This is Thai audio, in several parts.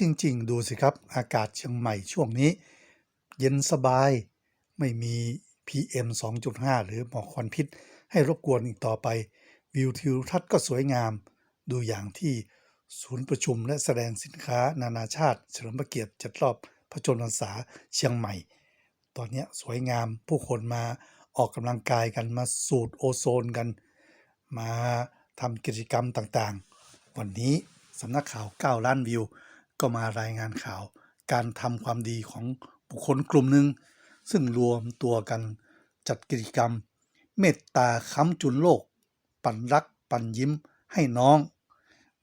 จริง ๆ ดูสิครับ อากาศเชียงใหม่ช่วงนี้ เย็นสบายไม่มี PM 2.5 หรือหมอกควันพิษ ให้รบกวนอีกต่อไป วิวทิวทัศน์ก็สวยงาม ดูอย่างที่ศูนย์ประชุมและแสดงสินค้านานาชาติ เฉลิมพระเกียรติจ็ดรอบพระชนมพรรษาเชียงใหม่ ตอนนี้สวยงามผู้คนมาออกกำลังกายกันมาสูดโอโซนกัน มาทำกิจกรรมต่างๆ วันนี้สำนักข่าว 9 ล้านวิว ก็มารายงานข่าวการทำความดีของบุคคลกลุ่มหนึ่ง ซึ่งรวมตัวกันจัดกิจกรรม เมตตาค้ำจุนโลก ปันรักปันยิ้มให้น้อง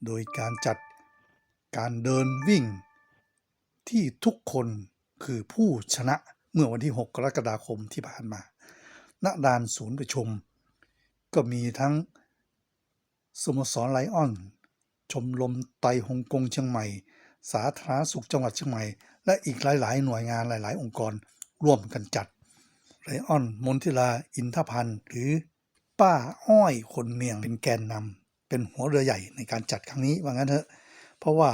โดยการจัดการเดินวิ่ง ที่ทุกคนคือผู้ชนะเมื่อวันที่ 6 กรกฎาคมที่ผ่านมา ณดานศูนย์ประชุม ก็มีทั้งสโมสรไลออน ชมรมไตรฮงกงเชียงใหม่ สาธารณสุขจังหวัดเชียงใหม่ และอีกหลาย ๆ หน่วยงานหลาย ๆ องค์กรร่วมกันจัดไลออนมนทิลาอินทพันธ์หรือป้าอ้อยคนเมียงเป็นแกนนำเป็นหัวเรือใหญ่ในการจัดครั้งนี้ว่างั้นเถอะ เพราะว่า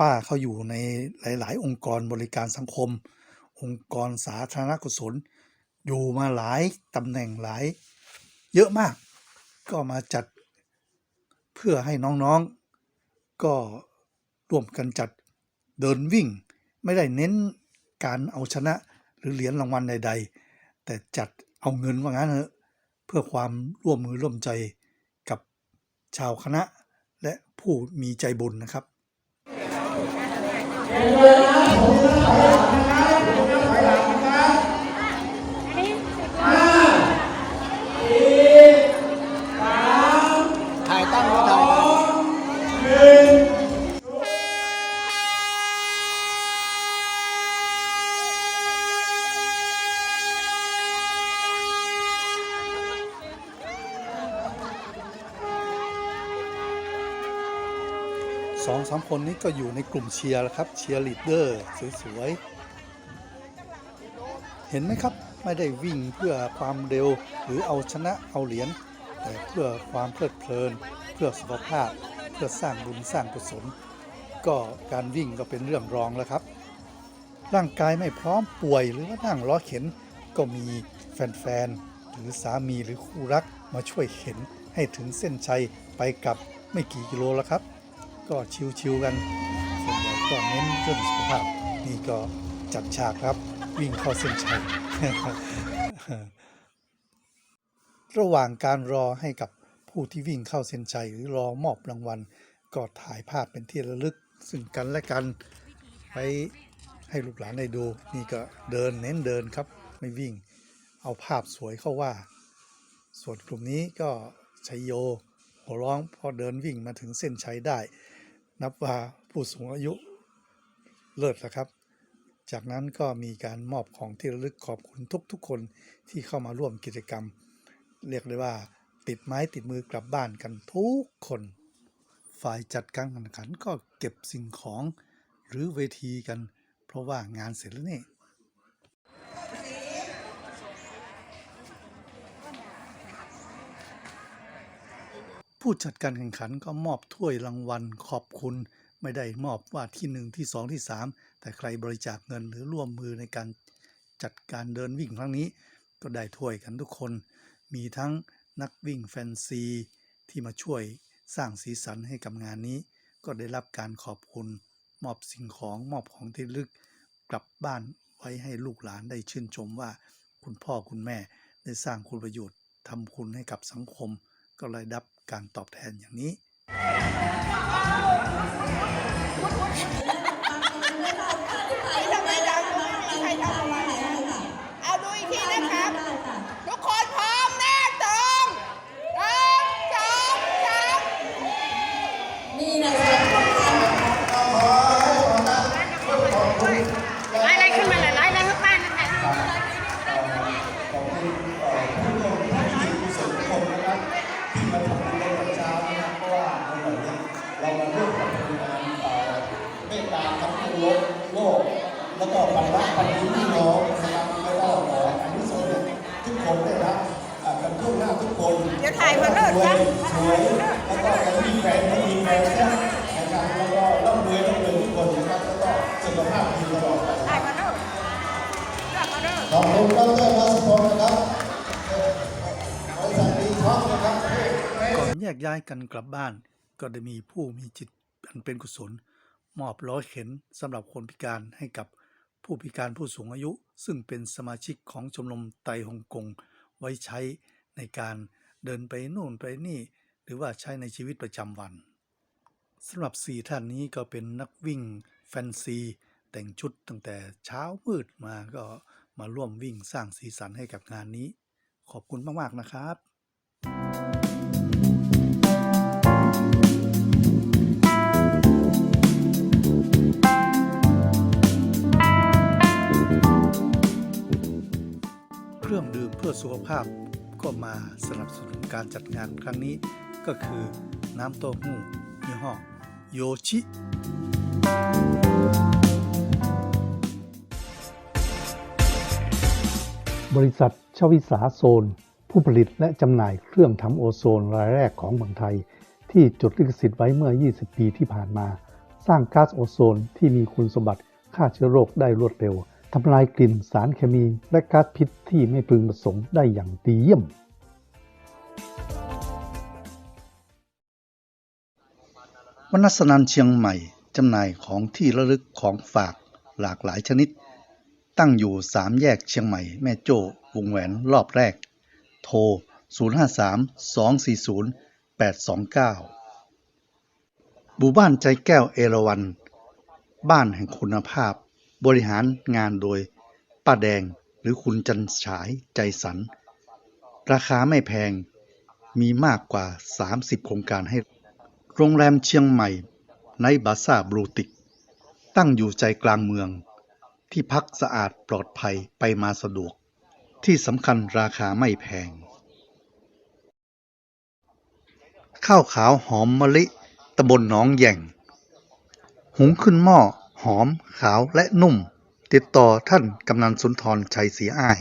ป้าเขาอยู่ในหลาย ๆ องค์กรบริการสังคม องค์กรสาธารณกุศล อยู่มาหลายตำแหน่งหลาย เยอะมาก ก็มาจัดเพื่อให้น้อง ๆ ก็ ร่วมกันจัดเดินวิ่ง ไม่ได้เน้นการเอาชนะหรือเหรียญรางวัลใด ๆ แต่จัดเอาเงินว่างั้นเถอะเพื่อความร่วมมือร่วมใจกับชาวคณะและผู้มีใจบุญนะครับ องสามคนนี้ก็อยู่ในกลุ่มเชียร์แล้วครับ เชียร์ลีดเดอร์สวยๆ เห็นไหมครับ ไม่ได้วิ่งเพื่อความเร็วหรือเอาชนะเอาเหรียญ แต่เพื่อความเพลิดเพลิน เพื่อสุขภาพ เพื่อสร้างบุญสร้างกุศล ก็การวิ่งก็เป็นเรื่องรองแล้วครับ ร่างกายไม่พร้อมป่วยหรือว่านั่งล้อเข็น ก็มีแฟนๆ หรือสามีหรือคู่รักมาช่วยเข็นให้ถึงเส้นชัยไปกับไม่กี่กิโลแล้วครับ ก็ชิวๆกันส่วนใหญ่ก็เน้นเรื่องสุขภาพนี่ก็จัดฉากครับวิ่งเข้าเส้นชัย ระหว่างการรอให้กับผู้ที่วิ่งเข้าเส้นชัยหรือรอมอบรางวัล ก็ถ่ายภาพเป็นที่ระลึก ซึ่งกันและกันไว้ให้ลูกหลานได้ดู นี่ก็เดินเน้นเดินครับ ไม่วิ่ง เอาภาพสวยเข้าว่า ส่วนกลุ่มนี้ก็ชัยโยหัวร้องพอเดินวิ่งมาถึงเส้นชัยได้ นับว่าผู้สูงอายุเลิศแล้วครับ จากนั้นก็มีการมอบของที่ระลึกขอบคุณทุกๆ คนที่เข้ามาร่วมกิจกรรม เรียกได้ว่า ติดไม้ติดมือกลับบ้านกันทุกคน ฝ่ายจัดการแข่งขันก็เก็บสิ่งของหรือเวทีกัน เพราะว่างานเสร็จแล้วนี่ ผู้จัดการแข่งขันก็มอบถ้วยรางวัลขอบคุณ ไม่ได้มอบว่าที่หนึ่งที่สองที่สามแต่ใครบริจาคเงินหรือร่วมมือในการจัดการเดินวิ่งครั้งนี้ ก็ได้ถ้วยกันทุกคน มีทั้งนักวิ่งแฟนซี ที่มาช่วยสร้างสีสันให้กับงานนี้ ก็ได้รับการขอบคุณ มอบสิ่งของมอบของที่ลึกกลับบ้านไว้ให้ลูกหลานได้ชื่นชมว่า คุณพ่อคุณแม่ได้สร้างคุณประโยชน์ทำคุณให้กับสังคม ก็เลยด้รับ การตอบแทนอย่างนี้ ทุกโลกโลกแล้วก็บรรลักปันยิ้มพี่น้องนะครับแล้วก็ขออนุสาวรีย์ทุกคนได้รับกันทั่วหน้าทุกคนเดี๋ยวถ่ายมาเลิศรวยจ้ะสวยแล้วก็จะมีแฟนมีแฟนนะครับแล้วก็ร่ำรวยร่ำรวยทุกคนนะครับแล้วก็สุขภาพดีตลอดไปได้มาเด้อเลือกขอบคุณดรนัสพงศ์นะครับบริษัทดีท็อกนะครับก่อนแยกย้ายกันกลับบ้านก็ได้มีผู้มีจิตอันเป็นกุศล มอบล้อเข็นสำหรับคนพิการให้กับผู้พิการผู้สูงอายุ ซึ่งเป็นสมาชิกของชมรมไตฮ่องกงไว้ใช้ในการเดินไปนู่นไปนี่ หรือว่าใช้ในชีวิตประจำวันสำหรับสี่ท่านนี้ก็เป็นนักวิ่งแฟนซี แต่งชุดตั้งแต่เช้ามืดมาก็มาร่วมวิ่งสร้างสีสันให้กับงานนี้ ขอบคุณมาก ๆ นะครับ สุขภาพก็มาสนับสนุนการจัดงานครั้งนี้ ก็คือน้ำเต้าหู้ยี่ห้อโยชิ บริษัทชวิสาโซน ผู้ผลิตและจำหน่ายเครื่องทำโอโซนรายแรกของเมืองไทย ที่จดลิขสิทธิ์ไว้เมื่อ 20 ปีที่ผ่านมา สร้างก๊าซโอโซนที่มีคุณสมบัติฆ่าเชื้อโรคได้รวดเร็ว ทำลายกลิ่นสารเคมีและก๊าซพิษที่ไม่พึงประสงค์ได้อย่างดีเยี่ยม วนัสนันเชียงใหม่จำหน่ายของที่ระลึกของฝากหลากหลายชนิด ตั้งอยู่สามแยกเชียงใหม่แม่โจ้วงแหวนรอบแรก โทร 053 240 829หมู่บ้านใจแก้วเอราวัน บ้านแห่งคุณภาพ บริหารงานโดยป้าแดงหรือคุณจันฉายใจสัน ราคาไม่แพงมีมากกว่า 30 โครงการให้ โรงแรมเชียงใหม่ในบาซ่าบรูติก ตั้งอยู่ใจกลางเมือง ที่พักสะอาดปลอดภัยไปมาสะดวก ที่สำคัญราคาไม่แพง ข้าวขาวหอมมะลิตำบลหนองแย่ง หุงขึ้นหม้อ หอมขาวและนุ่ม ติดต่อท่านกำนันสุนทรชัยศรีอ้าย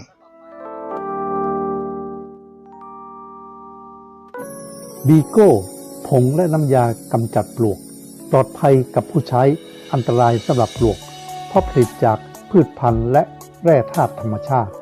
บีโก้ผงและน้ำยากำจัดปลวก ปลอดภัยกับผู้ใช้อันตรายสำหรับปลวก เพราะผลิตจากพืชพันธุ์และแร่ธาตุธรรมชาติ